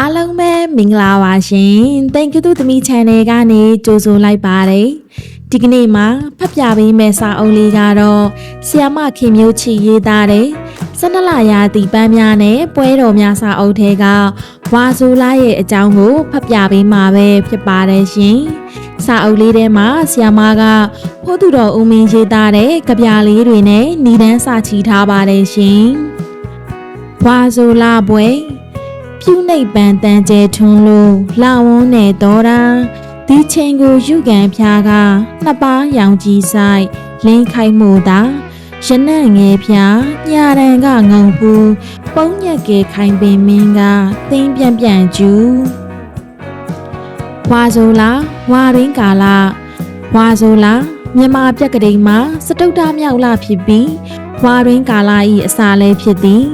အားလုံးပဲမင်္ဂလာပါရှင်။တင်ကတုသမီး channel ကနေကြိုဆိုလိုက်ပါတယ်။ဒီကနေ့မှာဖတ်ပြပေးမယ့်စာအုပ်လေးကတော့ဆီယမခင်မျိုးချီရေးသားတဲ့ဆန္ဒလာရာတီပန်းများနဲ့ပွဲတော်များစာအုပ်ထဲကဝါဆိုလာရဲ့အကြောင်းကိုဖတ်ပြပေးမှာပဲဖြစ်ပါတယ်ရှင်။စာအုပ်လေးထဲမှာဆီယမကဖိုးသူတော်ဦးမင်းရေးသားတဲ့ကြပြလေးတွေနဲ့ညီတန်းစာချီထားပါတယ်ရှင်။ဝါဆိုလာပွဲ ပြုနိတ်ပန်တန်ကျဲထွန်းလို့လာဝန်းနဲ့တော်တာဒီချိန်ကိုယူကန်ဖျားကနှစ်ပါးရောင်ကြီးဆိုင်လင်းခိုက်မှုသာရနံ့ငယ်ဖျားညာရန်ကငုံဖူးပုံညက်ကဲခိုင်ပင်မင်းကသင်းပြန်ပြန်ကျူဝါဆိုလာဝါရင်းကာလာဝါဆိုလာမြန်မာပြက်ကလေးမှာစတုတ္တမြောက်လာဖြစ်ပြီးဝါရင်းကာလာဤအစာလဲဖြစ်သည်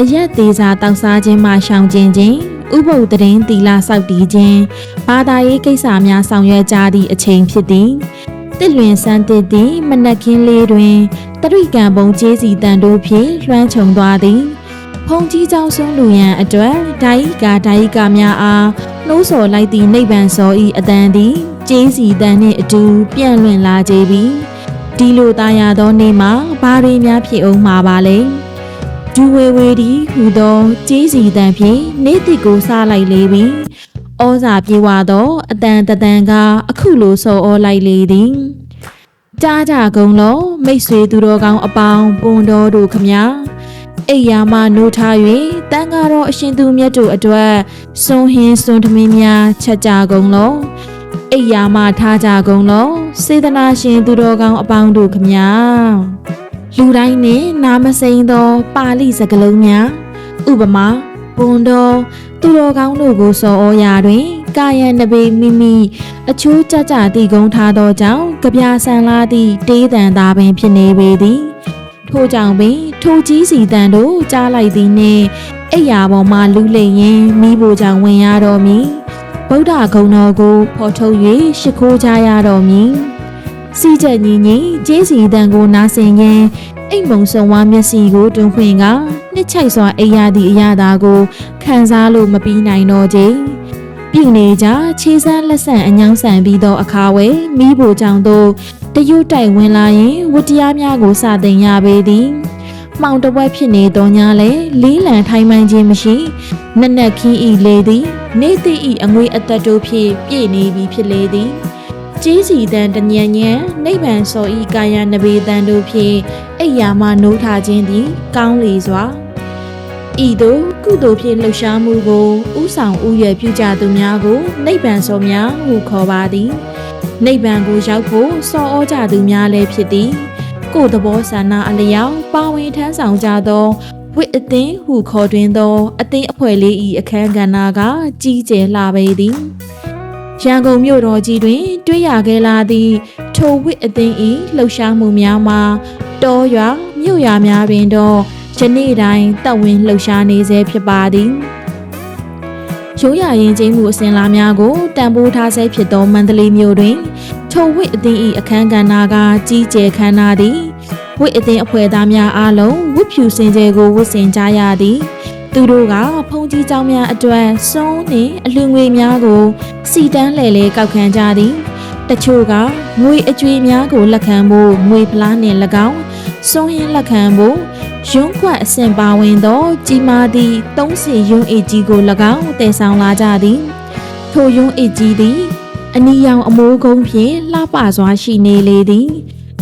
အရက်သေးစာတောက်စားခြင်းမှရှောင်ကျဉ်ခြင်းဥပုပ်တရင်တီလာစောက်တည်ခြင်းဘာသာရေးကိစ္စများဆောင်ရွက်ကြသည့်အချိန်ဖြစ်သည်တစ်လွင်ဆန်းတစ်သည်မနက်ခင်းလေးတွင်တရိကံပုံကျေးစီတန်တို့ဖြင့်လွှမ်းခြုံသွားသည်ဖုန်ကြီးကြောင်းဆုံးလူရန်အတွက်ဒိုင်ကာဒိုင်ကာများအားနှိုးဆော်လိုက်သည့်နိဗ္ဗာန်စောဤအတန်သည်ကျေးစီတန်နှင့်အတူပြန့်လွင့်လာကြပြီဒီလိုသားရသောနေ့မှာဘာတွေများဖြစ်အောင်မှာပါလဲ ဒူဝေဝေဒီဟူသောကျေးစီတန်ဖြင့်နေ့တိကိုစားလိုက်လေပြီဩဇာပြေဝသောအတန်တတန်ကအခုလိုဆော်ဩလိုက်လေသည်ကြားကြကုန်လုံးမိတ်ဆွေသူတော်ကောင်းအပေါင်းပွန်တော်တို့ခမညာအိယာမနိုးထား၍တန်ကားတော်အရှင်သူမြတ်တို့အတွက်စွန်ဟင်းစွန်သမင်းများချက်ကြကုန်လုံးအိယာမထားကြကုန်လုံးစေတနာရှင်သူတော်ကောင်းအပေါင်းတို့ခမညာ လူတိုင်းနှင့်နာမစိမ့်သော ပါဠိစကားလုံးများဥပမာပွန်တော်သူတော်ကောင်းတို့ကိုစော်ဩရာတွင်ကာယံနဘေမိမိအချိုးကြကြတည်ကုန်းထားသောကြောင့်ကြပြဆန်လာသည့်တေးတန်သားပင်ဖြစ်နေပေသည်ထို့ကြောင့်ပင်ထိုကြီးစီတန်တို့ကြားလိုက်သည်နှင့်အိယာပေါ်မှလူလိမ့်ရင်မိဖို့ကြောင့်ဝင်ရတော်မူဗုဒ္ဓဂုံတော်ကိုဖော်ထုတ်၍ရှ िख ိုးကြရတော်မူ စီချက်ညီညီကျေးစီတန်ကိုနားဆင်ရင်အိမ်မုံဆုံဝါမျက်စိကိုတွင်ခွင်ကနှစ်ချိုက်စွာအိယာသည့်အရာသာကိုခံစားလို့မပြီးနိုင်တော့ကြပြုနေကြခြေစမ်းလက်ဆန့်အညောင်းဆန်ပြီးသောအခါဝဲမိဖို့ကြောင့်တို့တရွတ်တိုက်ဝင်လာရင်ဝတ္တရားများကိုစတင်ရပေသည်မှောင်တပွဲဖြစ်နေသောညာလဲလေးလံထိုင်းမှန်းခြင်းမရှိနက်နက်ခင်းဤလေသည် နေတိဤအငွေအသက်တို့ဖြင့်ပြည့်နေပြီဖြစ်လေသည် ကျေးစီတန်တညံညံနိဗ္ဗာန်စောဤကာယနဘေတန်တို့ဖြင့်အိယာမနိုးထားခြင်းသည် ကောင်းလေစွာဤသို့ကုသိုလ်ဖြင့်လှူရှားမှုကိုဥဆောင်ဥရွယ်ပြုကြသူများကိုနိဗ္ဗာန်စောများဟုခေါ်ပါသည်နိဗ္ဗာန်ကိုရောက်ဖို့စောဩကြသူများလည်းဖြစ်သည် ကိုယ်သဘောဆန္ဒအလျောက်ပါဝင်ထမ်းဆောင်ကြသောဝိအသင်းဟုခေါ်တွင်သော အသင်းအဖွဲ့လေး၏အခမ်းကဏ္ဍကကြီးကျယ်လာပေသည် ရန်ကုန်မြို့တော်ကြီးတွင် တွေ့ရခဲ့လာသည့်ထိုဝိအသင်း၏လှုပ်ရှားမှုများမှာတောရွာမြို့ရွာများတွင်တော့ယနေ့တိုင်းတပ်ဝင်လှုပ်ရှားနေဆဲဖြစ်ပါသည်ရိုးရာရင်ကျင်းမှုအစဉ်လာများကိုတံပိုးထားဆဲဖြစ်သောမန္တလေးမြို့တွင်ထိုဝိအသင်း၏အခမ်းကဏ္ဍကကြီးကျယ်ခမ်းနားသည်ဝိအသင်းအဖွဲ့သားများအားလုံးဝတ်ဖြူစင်ကြယ်ကိုဝတ်ဆင်ကြရသည် သူတို့ကဖုန်ကြီးကြောင်များအတွက်စွန်းနှင့်အလူငွေများကို စီတန်းလှည့်လဲကောက်ခံကြသည်တချို့ကငွေအကြွေများကိုလက်ခံဖို့ငွေဖလားနှင့်၎င်းစွန်းဟင်းလက်ခံဖို့ရွံ့ခွက်အဆင့်ပါဝင်သော ကြီးမားသည့်သုံးစင်ရွံ့အေကြီးကို၎င်းတည်ဆောင်လာကြသည်ထိုရွံ့အေကြီးသည်အနီရောင်အမိုးကုန်းဖြင့်လှပစွာရှိနေလေသည်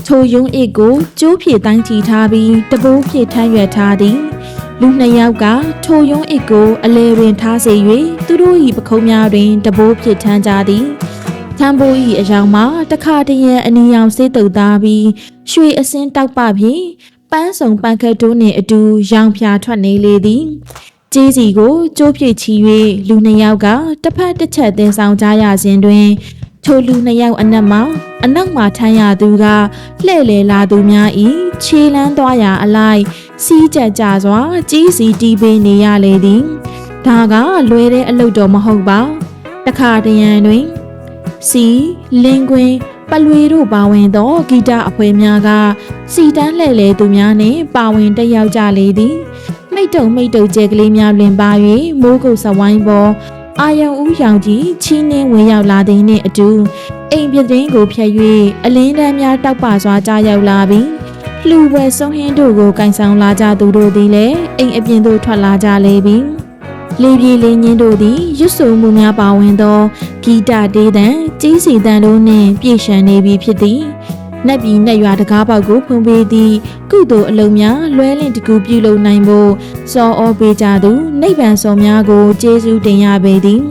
ထိုယုံအစ်ကိုကျိုးဖြည့်တိုင်းချီထားပြီးတပိုးဖြည့်ထမ်းရွက်ထားသည် လူနှစ်ယောက်ကထိုရုံးအေကိုအလဲတွင်ထားစေ၍သူတို့၏ပခုံးများတွင်တပိုးဖြည့်ထမ်းကြသည်ထမ်းပိုး၏အယောင်မှာတခါတရံအနီရောင်စေးတုပ်သားပြီးရွှေအစင်းတောက်ပဖြင့်ပန်းစုံပန်းခတ်တို့နှင့်အတူရောင်ဖြာထွက်နေလေသည်ကျေးစီကိုကျိုးပြည့်ချီ၍လူနှစ်ယောက်ကတစ်ဖက်တစ်ချက်တင်ဆောင်ကြရစဉ်တွင်ထိုလူနှစ်ယောက်အနက်မှာအနောက်မှာထမ်းရသူကလှဲ့လေလာသူများဤခြေလန်းသွားရာအလိုက် စီးကြကြစွာကြီးစီတီးပေးနေရလေသည်ဒါကလွယ်တဲ့အလုပ်တော်မဟုတ်ပါတခါတရံတွင် စီလင်းကွင်းပလွေတို့ပါဝင်သောဂီတအဖွဲ့များကစီတန်းလှဲ့လေသူများနှင့်ပါဝင်တက်ရောက်ကြလေသည်မိတ်တုံမိတ်တုံကျဲကလေးများလွင်ပါ၍မိုးကုတ်စဝိုင်းပေါ်အာယုံဦးရောင်ကြီးချီးနှင်းဝင်ရောက်လာသည်နှင့်အတူအိမ်ပြတင်းကိုဖျက်၍အလင်းတန်းများတောက်ပစွာကြားရောက်လာပြီး လှူဝဲဆုံးဟင်းတို့ကိုကင်ဆောင်လာကြသူတို့သည်လည်းအိမ်အပြင်သို့ထွက်လာကြလေပြီလေပြေလေးညင်းတို့သည်ရွတ်ဆိုမှုများပါဝင်သောဂီတတေးသံကြီးစီတန်တို့နှင့်ပြည့်ရှံနေပြီဖြစ်သည်နတ်ပြည်နတ်ရွာတကားပေါက်ကိုဖွင့်ပေးသည့်ကုသိုလ်အလုံးများလွဲလင့်တကူပြုလုပ်နိုင်ဖို့စောဩပေးကြသူနိဗ္ဗာန်စောများကိုကျေးဇူးတင်ရပေသည်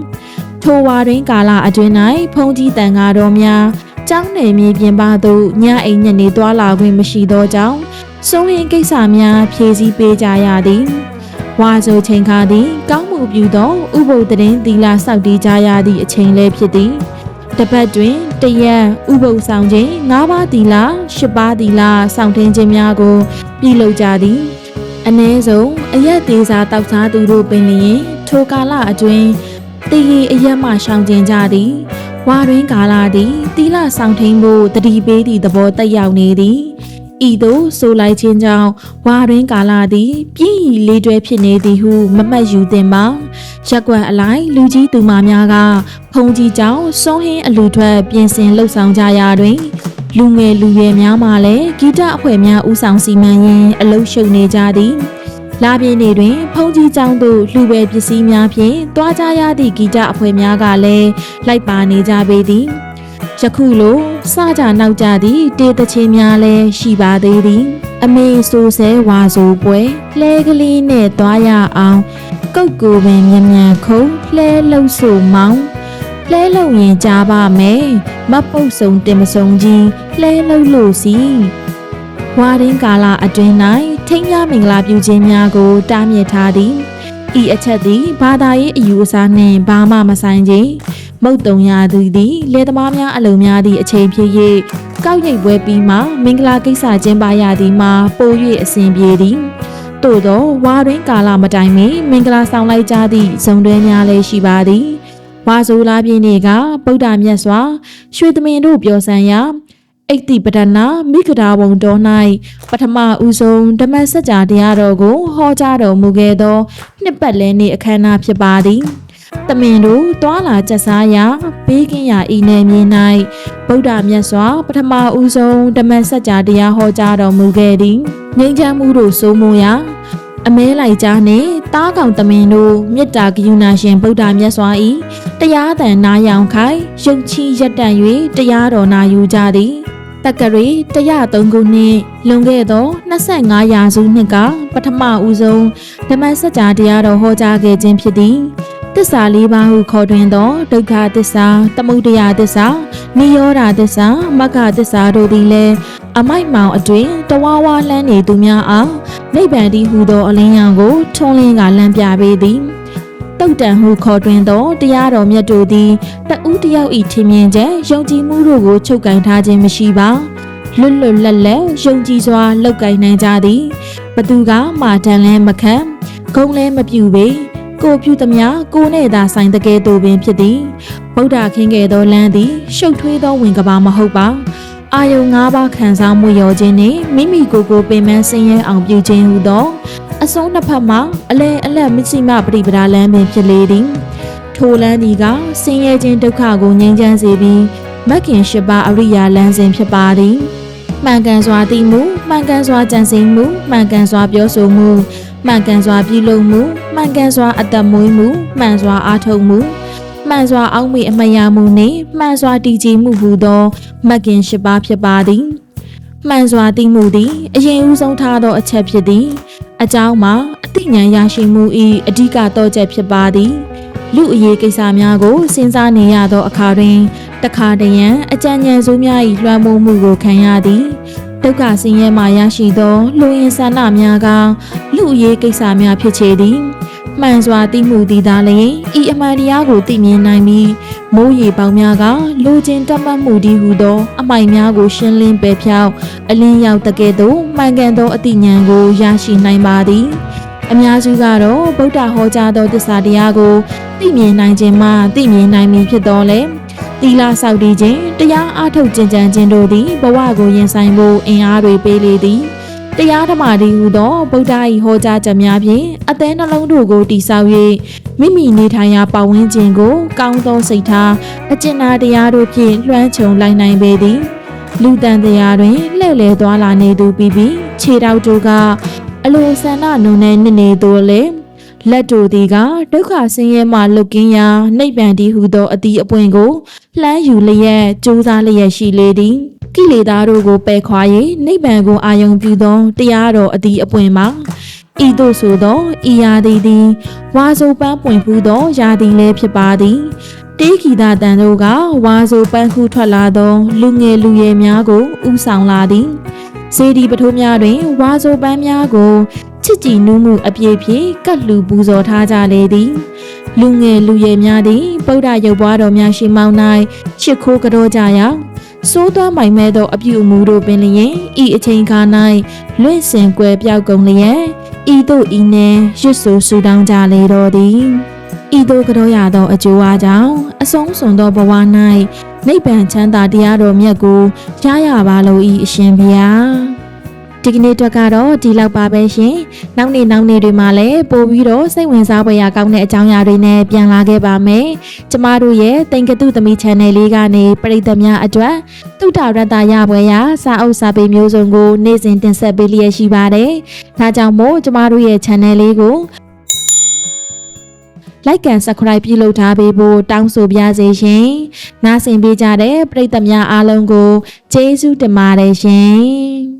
ထိုဝါတွင်ကာလအတွင်း၌ဖုံးကြီးတန်ကားတော်များ ကျောင်းနယ်မြေပြင်ပသို့ညအိမ်ညနေသွားလာခွင့်မရှိသောကြောင့်စိုးရင်ကိစ္စများဖြည့်ဆည်းပေးကြရသည်ဝါဆိုချိန်ခါသည် ကောင်းမှုပြုသောဥပုသ်တရင်သီလစောင့်တည်ကြရသည့်အချိန်လည်းဖြစ်သည်တပတ်တွင်တရက်ဥပုသ်ဆောင်ခြင်း၅ပါးသီလ၈ပါးသီလဆောင်ထင်းခြင်းများကို ပြုလုပ်ကြသည်အ ਨੇ ဆုံးအရက်သေးစာတောက်စားသူတို့ပင်လျင်ထိုကာလအတွင်းတည်ရအရက်မှရှောင်ကျင်ကြသည် ဝါတွင်ကာလသည်သီလဆောင်ထင်းဖို့တတိပေးသည့်သဘောတက်ရောက်နေသည်ဤသို့ဆိုလိုက်ခြင်းကြောင့်ဝါတွင်ကာလသည်ပြည့်ရည်လေးတွဲဖြစ်နေသည်ဟုမမှတ်ယူသင့်ပါရက်ကွက်အလိုက်လူကြီးသူမများကဖုံကြီးကြောင့်စုံဟင်းအလူထွက်ပြင်ဆင်လှုပ်ဆောင်ကြရာတွင်လူငယ်လူရွယ်များမှလည်းဂီတအဖွဲ့များဦးဆောင်စီမံရင်းအလုံးရှုပ်နေကြသည် လာပြင်းနေတွင်ဖုံကြီးကျောင်းသို့လှူပဲပစ္စည်းများဖြင့်တွားကြရသည့်ဂီတအဖွဲ့များကလည်းလိုက်ပါနေကြပေသည်ယခုလိုစကြနောက်ကြသည့်တေးသချင်းများလည်းရှိပါသေးသည် အမေဆိုဆဲဝါဆိုပွဲလှဲကလေးနဲ့သွားရအောင်ကုတ်ကိုပင်မြ мян ခုံလှဲလှုပ်ဆိုမောင်းလှဲလုံရင်ကြားပါမယ်မပုတ်ဆုံတင်မဆုံကြီးလှဲလှုပ်လို့စီဝါရင်းကာလအတွင်း၌ ထိမ်းများမင်္ဂလာပြုခြင်းများကိုတားမြစ်ထားသည်ဤအချက်သည်ဘာသာရေးအယူအဆနှင့်ဘာမှမဆိုင်ခြင်းမုတ်တုံရသူသည်လေသမားများအလုံများသည့်အချိန်ဖြစ်၍ကောက်ရိပ်ပွဲပြီးမှမင်္ဂလာကိစ္စကျင်းပရသည်မှာပို၍အစဉ်ပြေသည်သို့သောဝါတွင်ကာလမတိုင်မီမင်္ဂလာဆောင်လိုက်ကြသည့်ဇုံတွဲများလည်းရှိပါသည်ဝါဆိုလာပြင်းနေကဗုဒ္ဓမြတ်စွာရွှေသမင်တို့ပြောစံရာ အိတ်တိပဒနာမိဂဒါဝံတော်၌ပထမဦးဆုံးဓမ္မစကြာတရားတော်ကိုဟောကြားတော်မူခဲ့သောနှစ်ပတ်လည်နေ့အခမ်းအနားဖြစ်ပါသည်တမင်တို့တွာလာကြစားရာဘေးကင်းရာဤနယ်မြေ၌ဗုဒ္ဓမြတ်စွာ ပထမဦးဆုံးဓမ္မစကြာတရားဟောကြားတော်မူခဲ့သည်ငြိမ်းချမ်းမှုတို့စိုးမိုးရာအမဲလိုက်ကြားနှင့်တားကောင်တမင်တို့မေတ္တာကရုဏာရှင်ဗုဒ္ဓမြတ်စွာ၏တရားတန်နာယောင်ခိုင်ယုံချီရက်တန့်၍တရားတော်နာယူကြသည် တက္ကရီ103ခုနှစ်လွန်ခဲ့သော25ရာစုနှစ်ကပထမဦးဆုံးဓမ္မစကြာတရားတော်ဟောကြားခဲ့ခြင်းဖြစ်သည်တစ္ဆာလေးပါးဟုခေါ်တွင်သောဒုက္ခသစ္စာသမုဒယသစ္စာနိရောဓသစ္စာမဂ္ဂသစ္စာတို့သည်လည်းအမိုက်မောင်အတွင်တဝါဝါလန်းနေသူများအားနိဗ္ဗာန်တည်ဟူသောအလင်းရောင်ကိုထုံးလင်းကလမ်းပြပေးသည် တုတ်တန်ဟုခေါ်တွင်သောတရားတော်မြတ်တို့သည်တဦးတယောက်ဤထင်မြင်ချက်ယုံကြည်မှုတို့ကိုချုပ်ကင်ထားခြင်းမရှိပါလွတ်လွတ်လပ်လပ်ယုံကြည်စွာလောက်ကင်နိုင်ကြသည်ဘသူကမာတန်လဲမခံဂုံလဲမပြူပေကိုပြုသမျှကိုနဲ့သာဆိုင်တကယ်တို့ပင်ဖြစ်သည်ဗုဒ္ဓခင်းခဲ့သောလမ်းသည်ရှုပ်ထွေးသောဝင်ကဘာမဟုတ်ပါအာယုံ၅ပါးခံစားမှုရောခြင်းနှင့်မိမိကိုယ်ကိုပင်ပန်းဆင်းရဲအောင်ပြုခြင်းဟူသော အစုံနှစ်ဖက်မှာအလဲအလက်မရှိမှပရိပဒါလမ်းပင်ဖြစ်လေသည်ထိုလမ်းဒီကဆင်းရဲခြင်းဒုက္ခကိုငြိမ်းချမ်းစေပြီးမက္ခင်ရှိပါအရိယာလမ်းစဉ်ဖြစ်ပါသည်မှန်ကန်စွာသိမှုမှန်ကန်စွာကြံစည်မှုမှန်ကန်စွာပြောဆိုမှုမှန်ကန်စွာပြုလုပ်မှုမှန်ကန်စွာအသက်မွေးမှုမှန်စွာအားထုတ်မှုမှန်စွာအောက်မေ့အမယမှုနှင့်မှန်စွာတည်ကြည်မှုဟူသောမက္ခင်ရှိပါဖြစ်ပါသည်မှန်စွာသိမှုသည်အရင်ဦးဆုံးထားသောအချက်ဖြစ်သည် အကြောင်းမှာအသိဉာဏ်ရရှိမှု၏အဓိကတော့ချက်ဖြစ်ပါသည်လူအရေးကိစ္စများကိုစဉ်းစားနေရသောအခါတွင်တခါတရံအကြံဉာဏ်စိုးများ၏လွှမ်းမိုးမှုကိုခံရသည်ဒုက္ခဆင်းရဲမှရရှိသောလူရင်းဆန္ဒများကလူအရေးကိစ္စများဖြစ်ချေသည်မှန်စွာသိမှုသည်သာလျှင်ဤအမှန်တရားကိုသိမြင်နိုင်ပြီး မိုးရေပေါင်းများကလူချင်းတတ်မှတ်မှုဒီဟုသော အမိုက်များကို ရှင်းလင်းပယ်ဖြောက်အလင်းရောက်တကယ်သို့မှန်ကန်သောအသိဉာဏ်ကိုရရှိနိုင်ပါသည်အများစုကတော့ဗုဒ္ဓဟောကြားသောသစ္စာတရားကိုသိမြင်နိုင်ခြင်းမှသိမြင်နိုင်မည်ဖြစ်တော်လဲသီလဆောက်တည်ခြင်းတရားအားထုတ်ကြင်ကြံခြင်းတို့သည်ဘဝကိုရင်ဆိုင်ဖို့အင်အားတွေပေးလေသည် တရားဓမ္မဒီဟုသောဗုဒ္ဓ၏ဟောကြားချက်များဖြင့်အသေးနှလုံးတို့ကိုတည်ဆောက်၍မိမိနေထိုင်ရာပတ်ဝန်းကျင်ကို ကောင်းသောစိတ်ထားအကျဉ်းနာတရားတို့ဖြင့်လွှမ်းခြုံလိုက်နိုင်ပေသည်လူတန်တရားတွင်လှည့်လည်သွားလာနေသူပြီးပြီးခြေထောက်တို့ကအလိုဆန္ဒနုံနဲ့နစ်နေသူလည်းလက်တို့သည်ကဒုက္ခဆင်းရဲမှလွတ်ကင်းရာနိဗ္ဗာန်တည်ဟုသောအတီးအပွင့်ကိုလှမ်းယူလျက်ကြိုးစားလျက်ရှိလေသည် ကိလေသာတို့ကိုပယ်ခွာ၍နိဗ္ဗာန်ကိုအာယုံပြုသောတရားတော်အတီးအပွင့်မှာဤသို့ဆိုသောဤရာသည်သည်ဝါဆိုပန်းပွင့်ဖူးသောရာသည်လည်းဖြစ်ပါသည်တေးဂီတာတန်တို့ကဝါဆိုပန်းခုထွက်လာသော လူငယ်လူရွယ်များကိုဥဆောင်လာသည်စေဒီပထိုးများတွင်ဝါဆိုပန်းများကိုချစ်ကြည်နူးမှုအပြည့်ဖြင့်ကတ်လူပူဇော်ထားကြလေသည်လူငယ်လူရွယ်များသည်ဗုဒ္ဓရုပ်ပွားတော်များရှိမောင်း၌ချစ်ခိုးကြောကြရာ စိုးသွမ်းမိုင်မဲသောအပြုအမူတို့ပင်လျင်ဤအချိန်ခါ၌လွင့်စင်ကွယ်ပြောက်ကုန်လျက်ဤတို့ဤနှင့်ရွတ်ဆိုဆူတောင်းကြလေတော်သည်ဤတို့ကြောရသောအကျိုးအားကြောင့်အဆုံးစွန်သောဘဝ၌နိဗ္ဗာန်ချမ်းသာတရားတော်မြတ်ကိုရရပါလို့ဤအရှင်ဘုရား ဒီကနေ့အတွက်ကတော့ဒီလောက်ပါပဲရှင်။နောက်နေ့နောက်နေ့တွေမှာလည်းပို့ပြီးတော့စိတ်ဝင်စားဖွယ်ရာကောင်းတဲ့အကြောင်းအရာတွေနဲ့ပြန်လာခဲ့ပါမယ်။ကျမတို့ရဲ့တင်ကတုသမီ channel လေးကနေပရိသတ်များအတွက်တုဒ္ဒရတ္တရပွဲရာစာအုပ်စာပေမျိုးစုံကိုနေ့စဉ်တင်ဆက်ပေးလျက်ရှိပါတယ်။ဒါကြောင့်မို့ကျမတို့ရဲ့ channel လေးကို like and subscribe ပြုလုပ်ထားပေးဖို့တောင်းဆိုပါရစေရှင်။နားဆင်ပေးကြတဲ့ပရိသတ်များအားလုံးကိုကျေးဇူးတင်ပါတယ်ရှင်။